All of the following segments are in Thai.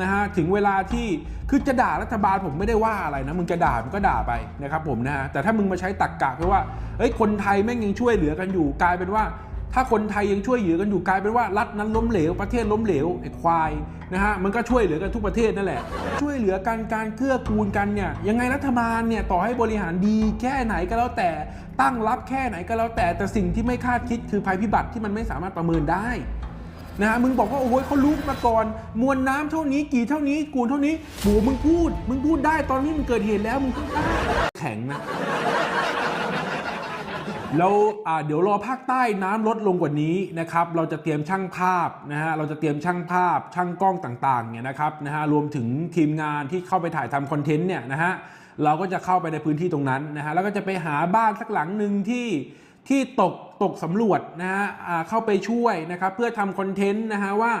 นะฮะถึงเวลาที่คือจะด่ารัฐบาลผมไม่ได้ว่าอะไรนะมึงจะด่ามึงก็ด่าไปนะครับผมนะฮะแต่ถ้ามึงมาใช้ตักกะเพื่อว่าเอ้ยคนไทยแม่งยังช่วยเหลือกันอยู่กลายเป็นว่า ถ้าคนไทยยังช่วยเหลือกันอยู่กลายเป็นว่ารัฐนั้นล้มเหลวประเทศล้มเหลวไอ้ควายนะฮะมันก็ช่วยเหลือกันทุกประเทศนั่นแหละ ช่วยเหลือกันการเกื้อกูลกันเนี่ยยังไงรัฐบาลเนี่ยต่อให้บริหารดีแค่ไหนก็แล้วแต่ตั้งรับแค่ไหนก็แล้วแต่แต่สิ่งที่ไม่คาดคิดคือภัยพิบัติที่มันไม่สามารถประเมินได้ นะฮะมึงบอกว่าโอ้ยเขารู้มาก่อน มวลน้ำเท่านี้กี่เท่านี้กูนเท่านี้โหมึงพูด มึงพูดได้ตอนนี้มันเกิดเหตุแล้วมึงพูดได้แข็งนะแล้วอ่าเดี๋ยวรอภาคใต้น้ำลดลงกว่านี้นะครับ เราจะเตรียมช่างภาพนะฮะ เราจะเตรียมช่างภาพ ช่างกล้องต่างๆเนี่ยนะครับนะฮะ รวมถึงทีมงานที่เข้าไปถ่ายทำคอนเทนต์เนี่ยนะฮะ เราก็จะเข้าไปในพื้นที่ตรงนั้นนะฮะ แล้วก็จะไปหาบ้านสักหลังหนึ่งที่ ที่ตกตกสำรวจนะฮะอ่าเข้าไปช่วยนะครับ เพื่อทำคอนเทนต์นะฮะว่า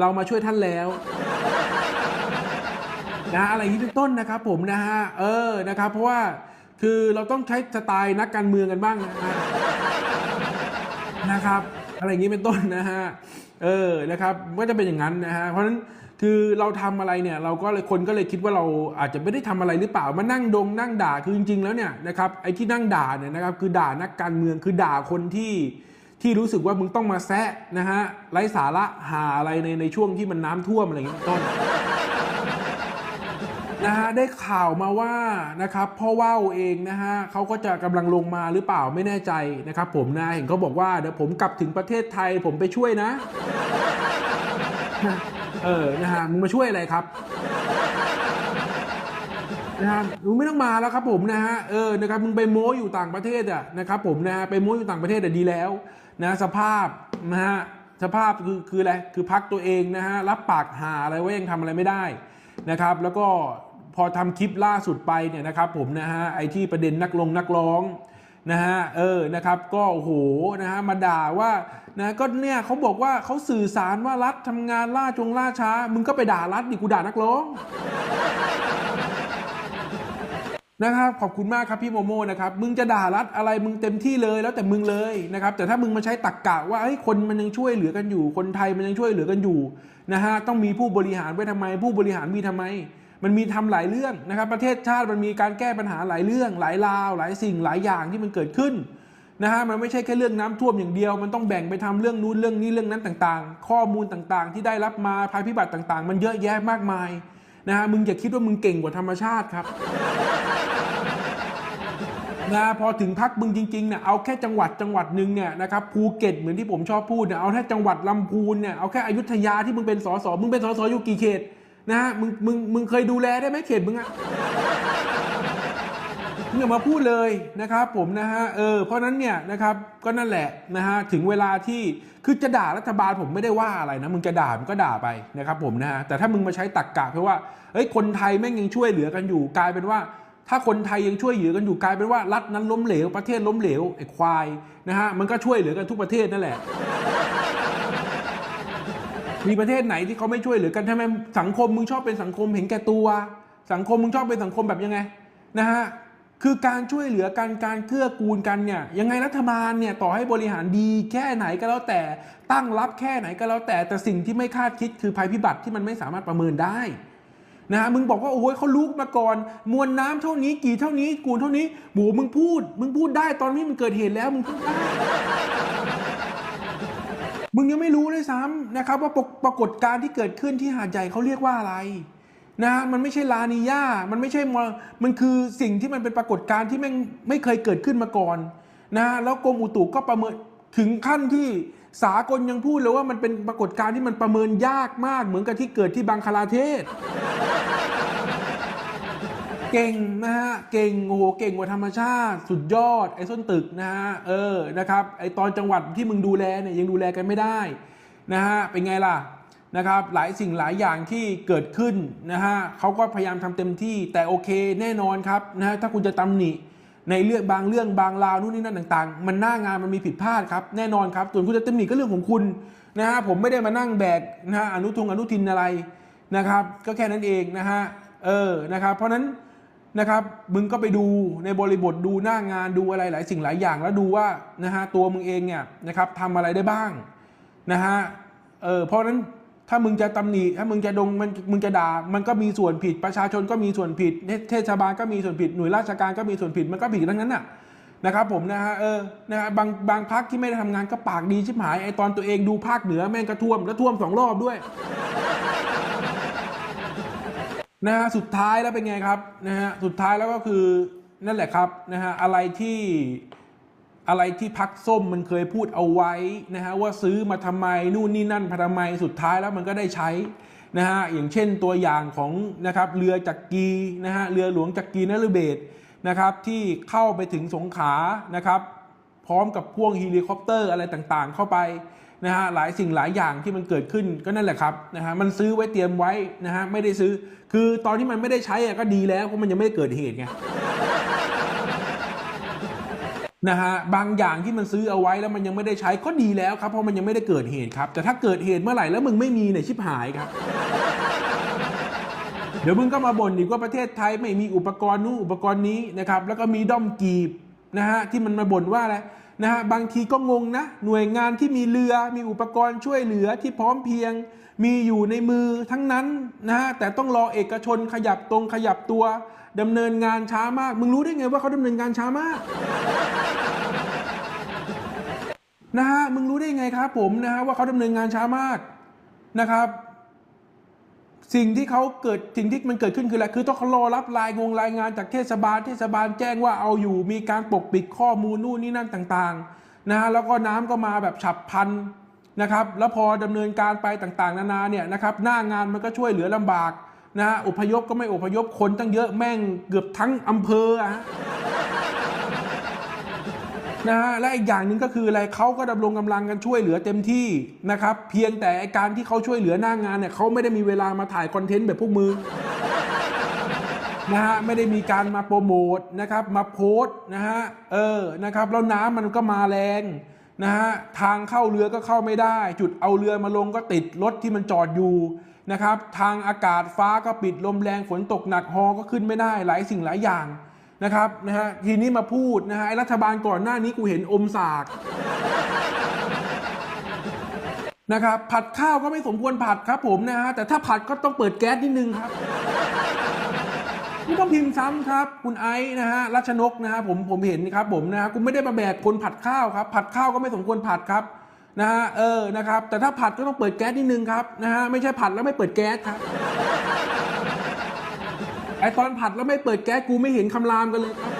เรามาช่วยท่านแล้วนะอะไรอย่างนี้เป็นต้นนะครับผมนะฮะเออนะครับ เพราะว่าคือเราต้องใช้สไตล์นักการเมืองกันบ้างนะฮะนะครับ อะไรอย่างนี้เป็นต้นนะฮะเออนะครับก็จะเป็นอย่างนั้นนะฮะเพราะฉะนั้น คือเราทำอะไรเนี่ยเราก็เลยคนก็เลยคิดว่าเราอาจจะไม่ได้ทำอะไรหรือเปล่ามานั่งดงนั่งด่าคือจริง ๆ แล้วเนี่ยนะครับไอ้ที่นั่งด่าเนี่ยนะครับคือด่านักการเมืองคือด่าคนที่ที่รู้สึกว่ามึงต้องมาแซะนะฮะไร้สาระหาอะไรในในช่วงที่มันน้ำท่วมอะไรอย่างนี้เป็นต้นนะฮะได้ข่าวมาว่านะครับพ่อว่าวเองนะฮะเขาก็จะกำลังลงมาหรือเปล่าไม่แน่ใจนะครับ ผมนะเห็นเขาบอกว่าเดี๋ยวผมกลับถึงประเทศไทยผมไปช่วยนะ เออนะฮะมึงมาช่วยอะไรครับนะฮะมึงไม่ต้องมาแล้วครับผมนะฮะเออนะครับมึงไปโม้อยู่ต่างประเทศอะนะครับผมนะฮะไปโม้อยู่ต่างประเทศอะดีแล้วนะสภาพนะฮะสภาพคือคืออะไรคือพักตัวเองนะฮะรับปากหาอะไรไว้ยังทำอะไรไม่ได้นะครับ แล้วก็พอทำคลิปล่าสุดไปเนี่ยนะครับผมนะฮะไอที่ประเด็นนักลงนักร้อง นะฮะเออนะครับก็โอ้โหนะฮะมาด่าว่านะก็เนี่ยเขาบอกว่าเขาสื่อสารว่ารัฐทำงานล่าจงล่าช้า มึงก็ไปด่ารัฐดิกูด่านักร้องนะครับขอบคุณมากครับพี่โมโมนะครับมึงจะด่ารัฐอะไรมึงเต็มที่เลยแล้วแต่มึงเลยนะครับแต่ถ้ามึงมาใช้ตักกะว่าเฮ้คนมันยังช่วยเหลือกันอยู่ คนไทยมันยังช่วยเหลือกันอยู่นะฮะต้องมีผู้บริหารไว้ทำไม ผู้บริหารมีทำไม มันมีทำหลายเรื่องนะครับ ประเทศชาติมันมีการแก้ปัญหาหลายเรื่อง หลายราว หลายสิ่งหลายอย่างที่มันเกิดขึ้นนะฮะมันไม่ใช่แค่เรื่องน้ำท่วมอย่างเดียว มันต้องแบ่งไปทำเรื่องนู้นเรื่องนี้เรื่องนั้นต่างๆ ข้อมูลต่างๆ ที่ได้รับมาภัยพิบัติต่างๆ มันเยอะแยะมากมายนะฮะมึงอย่าคิดว่ามึงเก่งกว่าธรรมชาติครับนะพอถึงพักมึงจริงๆเนี่ยเอาแค่จังหวัดจังหวัดหนึ่งเนี่ยนะครับภูเก็ตเหมือนที่ผมชอบพูดเนี่ยเอาแค่จังหวัดลำพูนเนี่ยเอาแค่อยุธยาที่มึงเป็นสสมึงเป็นสสอยู่กี่เขต นะฮะมึงมึงมึงเคยดูแลได้ไหมเขตมึงอะมึงอย่ามาพูดเลยนะครับผมนะฮะเออเพราะนั้นเนี่ยนะครับก็นั่นแหละนะฮะถึงเวลาที่คือจะด่ารัฐบาลผมไม่ได้ว่าอะไรนะมึงจะด่ามึงก็ด่าไปนะครับผมนะฮะแต่ถ้ามึงมาใช้ตักกะเพราะว่าเฮ้ยคนไทยแม่งยังช่วยเหลือกันอยู่กลายเป็นว่าถ้าคนไทยยังช่วยเหลือกันอยู่กลายเป็นว่ารัฐนั้นล้มเหลวประเทศล้มเหลวไอ้ควายนะฮะมันก็ช่วยเหลือกันทุกประเทศนั่นแหละ มีประเทศไหนที่เขาไม่ช่วยเหลือกันทำไมสังคมมึงชอบเป็นสังคมเห็นแก่ตัว สังคมมึงชอบเป็นสังคมแบบยังไงนะฮะคือการช่วยเหลือกันการเกื้อกูลกันเนี่ยยังไงรัฐบาลเนี่ยต่อให้บริหารดีแค่ไหนก็แล้วแต่ตั้งรับแค่ไหนก็แล้วแต่แต่สิ่งที่ไม่คาดคิดคือภัยพิบัติที่มันไม่สามารถประเมินได้นะฮะมึงบอกว่าโอ้ยเขารู้มาก่อน มวลน้ำเท่านี้กี่เท่านี้กูเท่านี้โหมึงพูด มึงพูดได้ตอนนี้มันเกิดเหตุแล้วมึงพูดได้ มึงยังไม่รู้เลยซ้ำนะครับ ว่าปรปรากฏการณ์ที่เกิดขึ้นที่หาดใหญ่เขาเรียกว่าอะไรนะฮะมันไม่ใช่ลานียามันไม่ใช่มันคือสิ่งที่มันเป็นปรากฏการณ์ที่แม่งไม่เคยเกิดขึ้นมาก่อนนะฮะแล้วกรมอุตุก็ประเมินถึงขั้นที่สากลยังพูดเลยว่ามันเป็นปรากฏการณ์ที่มันประเมินยากมากเหมือนกับที่เกิดที่บังคลาเทศ เก่งนะฮะเก่งโอ้โหเก่งกว่าธรรมชาติ สุดยอดไอ้ส้นตึกนะฮะเออนะครับไอ้ตอนจังหวัดที่มึงดูแลเนี่ยยังดูแลกันไม่ได้นะฮะเป็นไงล่ะนะครับหลายสิ่งหลายอย่างที่เกิดขึ้นนะฮะเขาก็พยายามทำเต็มที่แต่โอเคแน่นอนครับนะฮะถ้าคุณจะตำหนิในเรื่องบางเรื่องบางราวนู่นนี่นั่นต่างๆ มันหน้างานมันมีผิดพลาดครับแน่นอนครับส่วนคุณจะตำหนิก็เรื่องของคุณนะฮะผมไม่ได้มานั่งแบกนะฮะอนุทงอนุทินอะไรนะครับ ก็แค่นั้นเองนะฮะเออนะครับเพราะนั้น นะครับ มึงก็ไปดูในบริบทดูหน้างานดูอะไรหลายสิ่งหลายอย่าง แล้วดูว่านะฮะตัวมึงเองเนี่ยนะครับทำอะไรได้บ้างนะฮะเออเพราะนั้นถ้ามึงจะตำหนิถ้ามึงจะดงมันมึงจะด่ามันก็มีส่วนผิดประชาชนก็มีส่วนผิดเทเทศบาลก็มีส่วนผิดหน่วยราชการก็มีส่วนผิดมันก็ผิดทั้งนั้นน่ะนะครับผมนะฮะเออนะฮะบางบางพักที่ไม่ได้ทำงานก็ปากดีชิบหายไอตอนตัวเองดูภาคเหนือแม่งก็ท่วมแล้วท่วมสองรอบด้วย นะฮะสุดท้ายแล้วเป็นไงครับนะฮะสุดท้ายแล้วก็คือนั่นแหละครับนะฮะอะไรที่อะไรที่พักส้มมันเคยพูดเอาไว้นะฮะว่าซื้อมาทำไมนู่นนี่นั่นมาทำไมสุดท้ายแล้วมันก็ได้ใช้นะฮะอย่างเช่นตัวอย่างของนะครับเรือจักรีนะฮะเรือหลวงจักรีนฤเบศนะครับที่เข้าไปถึงสงขานะครับ พร้อมกับพ่วงเฮลิคอปเตอร์อะไรต่างๆ เข้าไป นะฮะหลายสิ่งหลายอย่างที่มันเกิดขึ้นก็นั่นแหละครับนะฮะมันซื้อไว้เตรียมไว้นะฮะไม่ได้ซื้อ คือตอนที่มันไม่ได้ใช้อะก็ดีแล้วเพราะมันยังไม่ได้เกิดเหตุไงนะฮะบางอย่างที่มันซื้อเอาไว้แล้วมันยังไม่ได้ใช้ก็ดีแล้วครับเพราะมันยังไม่ได้เกิดเหตุครับ แต่ถ้าเกิดเหตุเมื่อไหร่แล้วมึงไม่มีเนี่ยชิบหายครับ เดี๋ยวมึงก็มาบ่นอีกว่าประเทศไทยไม่มีอุปกรณ์นู้นอุปกรณ์นี้นะครับ แล้วก็มีด้อมกีบนะฮะที่มันมาบ่นว่าอะไร นะฮะบางทีก็งงนะ หน่วยงานที่มีเรือ มีอุปกรณ์ช่วยเหลือที่พร้อมเพียง มีอยู่ในมือทั้งนั้นนะฮะแต่ต้องรอเอกชนขยับตรงขยับตัวดำเนินงานช้ามาก มึงรู้ได้ไงว่าเขาดำเนินงานช้ามากนะฮะมึงรู้ได้ไงครับผมนะฮะว่าเขาดำเนินงานช้ามากนะครับ สิ่งที่เขาเกิดสิ่งที่มันเกิดขึ้นคืออะไรคือต้องเขารอรับรายงงรายงานจากเทศบาล เทศบาลแจ้งว่าเอาอยู่มีการปกปิดข้อมูลนู่นนี่นั่นต่างๆนะฮะแล้วก็น้ำก็มาแบบฉับพลันนะครับแล้วพอดำเนินการไปต่างๆ นานาเนี่ยนะครับหน้างานมันก็ช่วยเหลือลำบากนะฮะอพยพก็ไม่อพยพคนตั้งเยอะแม่งเกือบทั้งอำเภออะ นะฮะและอีกอย่างหนึ่งก็คืออะไรเขาก็ดำรงกำลังกันช่วยเหลือเต็มที่นะครับเพียงแต่การที่เขาช่วยเหลือหน้างานเนี่ยเขาไม่ได้มีเวลามาถ่ายคอนเทนต์แบบพวกมือนะฮะไม่ได้มีการมาโปรโมทนะครับมาโพสนะฮะเออนะครับแล้วน้ำมันก็มาแรงนะฮะทางเข้าเรือก็เข้าไม่ได้ จุดเอาเรือมาลงก็ติดรถที่มันจอดอยู่นะครับทางอากาศฟ้าก็ปิดลมแรงฝนตกหนักฮอก็ขึ้นไม่ได้หลายสิ่งหลายอย่าง นะครับนะฮะทีนี้มาพูดนะฮะไอ้รัฐบาลก่อนหน้านี้กูเห็นอมสากนะครับผัดข้าวก็ไม่สมควรผัดครับ ผมนะฮะแต่ถ้าผัดก็ต้องเปิดแก๊สนิดนึงครับไม่ต้องพิมพ์ซ้ำครับ คุณไอซ์นะฮะรัชนกนะฮะผมผมเห็นครับผมนะฮะกูไม่ได้มาแบกคนผัดข้าวครับ ผัดข้าวก็ไม่สมควรผัดครับนะฮะเออนะครับ แต่ถ้าผัดก็ต้องเปิดแก๊สนิดนึงครับนะฮะไม่ใช่ผัดแล้วไม่เปิดแก๊สครับ ไอตอนผัดแล้วไม่เปิดแก๊สกูไม่เห็นคำรามกันเลยครับ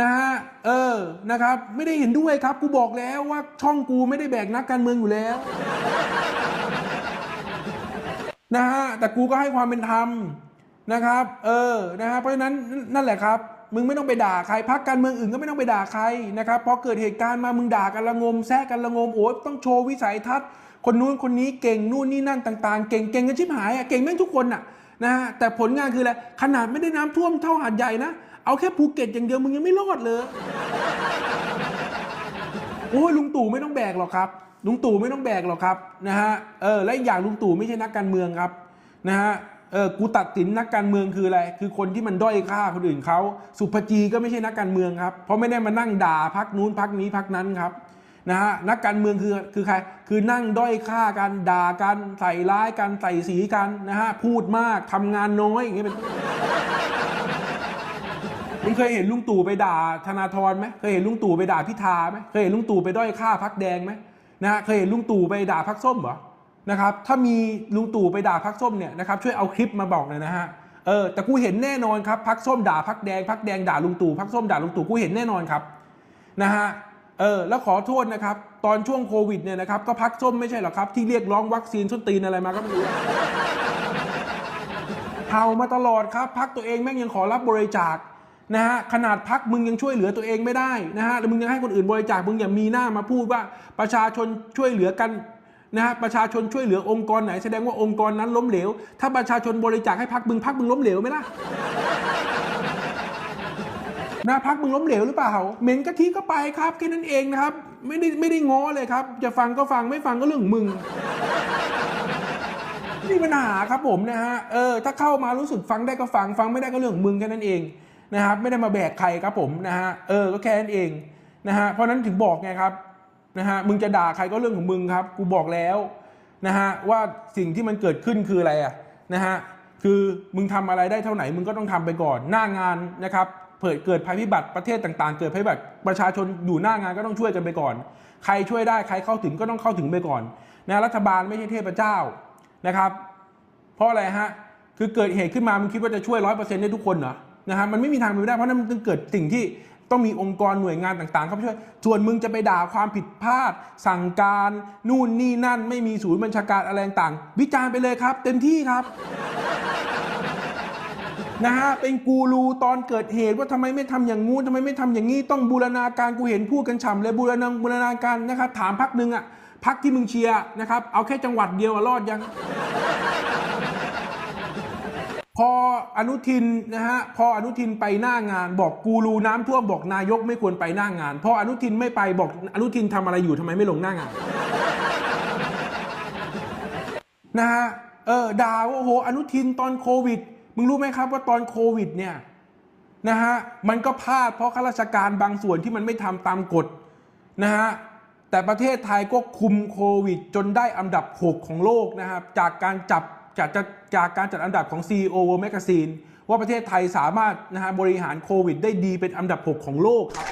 นะฮะเออนะครับ ไม่ได้เห็นด้วยครับ กูบอกแล้วว่าช่องกูไม่ได้แบกนักการเมืองอยู่แล้วนะฮะแต่กูก็ให้ความเป็นธรรมนะครับ เออนะฮะเพราะฉะนั้นนั่นแหละครับ มึงไม่ต้องไปด่าใครพักการเมืองอื่นก็ไม่ต้องไปด่าใครนะครับพอเกิดเหตุการณ์มามึงด่ากันละงมแซะกันละงมโอ้ยต้องโชว์วิสัยทัศน์ คนนู้นคนนี้เก่งนู่นนี่นั่นต่าง ๆ เก่งเก่งกันชิบหายอะเก่งแม่งทุกคนอะนะฮะแต่ผลงานคืออะไรขนาดไม่ได้น้ำท่วมเท่าหาดใหญ่นะเอาแค่ภูเก็ตอย่างเดียวมึงยังไม่รอดเลยโอ้ยลุงตู่ไม่ต้องแบกหรอกครับลุงตู่ไม่ต้องแบกหรอกครับนะฮะเออและอีกอย่างลุงตู่ไม่ใช่นักการเมืองครับนะฮะ เออกูตัดสินนักการเมืองคืออะไร คือคนที่มันด้อยค่าคนอื่นเขาสุภจีก็ไม่ใช่นักการเมืองครับ เพราะไม่ได้มานั่งด่าพักนู้นพักนี้พักนั้นครับนะฮะนักการเมืองคือคือใครคือนั่งด้อยค่ากันด่ากันใส่ร้ายกันใส่สีกันนะฮะพูดมากทำงานน้อยอย่างเงี้ยเป็นต้นมึงเคยเห็นลุงตู่ไปด่าธนาธรไหมเคยเห็นลุงตู่ไปด่าพิธาไหมเคยเห็นลุงตู่ไปด้อยค่าพักแดงไหมนะฮะเคยเห็นลุงตู่ไปด่าพักส้มเหรอ นะครับถ้ามีลุงตู่ไปด่าพักส้มเนี่ยนะครับช่วยเอาคลิปมาบอกหน่อยนะฮะเออแต่กูเห็นแน่นอนครับพักส้มด่าพักแดงพักแดงด่าลุงตู่พักส้มด่าลุงตู่กูเห็นแน่นอนครับนะฮะเออแล้วขอโทษนะครับ ตอนช่วงโควิดเนี่ยนะครับก็พักส้มไม่ใช่หรอครับ ที่เรียกร้องวัคซีนส้นตีนอะไรมาก็ไม่รู้เห่ามาตลอดครับพักตัวเองแม่งยังขอรับบริจาคนะฮะขนาดพักมึงยังช่วยเหลือตัวเองไม่ได้นะฮะแล้วมึงยังให้คนอื่นบริจาคมึงอย่ามีหน้ามาพูดว่าประชาชนช่วยเหลือกัน นะฮะประชาชนช่วยเหลือองค์กรไหนแสดงว่าองค์กรนั้นล้มเหลว ถ้าประชาชนบริจาคให้พักมึงพักมึงล้มเหลวไหมล่ะนะพักมึงล้มเหลวหรือเปล่าเหม็นกะทิก็ไปครับแค่นั้นเองนะครับ ไม่ได้ไม่ได้ง้อเลยครับ จะฟังก็ฟังไม่ฟังก็เรื่องมึงไม่ปัญหาครับผมนะฮะเออถ้าเข้ามารู้สึกฟังได้ก็ฟังฟังไม่ได้ก็เรื่องมึงแค่นั้นเองนะครับ ไม่ได้มาแบกใครครับผมนะฮะเออก็แค่นั้นเองนะฮะเพราะนั้นถึงบอกไงครับ นะฮะมึงจะด่าใครก็เรื่องของมึงครับ กูบอกแล้วนะฮะว่าสิ่งที่มันเกิดขึ้นคืออะไรอะนะฮะคือมึงทำอะไรได้เท่าไหนมึงก็ต้องทำไปก่อน หน้างานนะครับเกิดเกิดภัยพิบัติประเทศต่างๆ เกิดภัยพิบัติประชาชนอยู่หน้างานก็ต้องช่วยกันไปก่อน ใครช่วยได้ใครเข้าถึงก็ต้องเข้าถึงไปก่อนนะรัฐบาลไม่ใช่เทพเจ้านะครับ เพราะอะไรฮะคือเกิดเหตุขึ้นมามึงคิดว่าจะช่วยร้อยเปอร์เซ็นต์ได้ทุกคนเหรอนะฮะมันไม่มีทางเป็นไปได้เพราะนั้นมันเกิดสิ่งที่ ต้องมีองค์กรหน่วยงานต่างๆ เข้าไปช่วย ส่วนมึงจะไปด่าความผิดพลาด สั่งการนู่นนี่นั่น ไม่มีศูนย์บัญชาการอะไรต่างวิจารณ์ไปเลยครับ เต็มที่ครับนะฮะเป็นกูรูตอนเกิดเหตุว่าทำไมไม่ทำอย่างงู้นทำไมไม่ทำอย่างนี้ต้องบูรณาการกูเห็นพูดกันฉ่ำเลยบูรณาบูรณาการนะครับถามพักหนึ่งอะพักที่มึงเชียร์นะครับ เอาแค่จังหวัดเดียวอะรอดยัง พออนุทินนะฮะพออนุทินไปหน้างาน บอกกูรูน้ำท่วมบอกนายกไม่ควรไปหน้างาน พออนุทินไม่ไปบอกอนุทินทำอะไรอยู่ทำไมไม่ลงหน้างานนะฮะเออด่าว่าโอ้โหอนุทินตอนโควิด มึงรู้ไหมครับว่าตอนโควิดเนี่ยนะฮะมันก็พลาดเพราะข้าราชการบางส่วนที่มันไม่ทำตามกฎนะฮะแต่ประเทศไทยก็คุมโควิด จนได้อันดับ 6 ของโลกนะครับจากการจับ จากจากการจัดอันดับของ CEO World Magazine ว่าประเทศไทยสามารถนะฮะบริหารโควิดได้ดีเป็นอันดับ 6 ของโลกครับ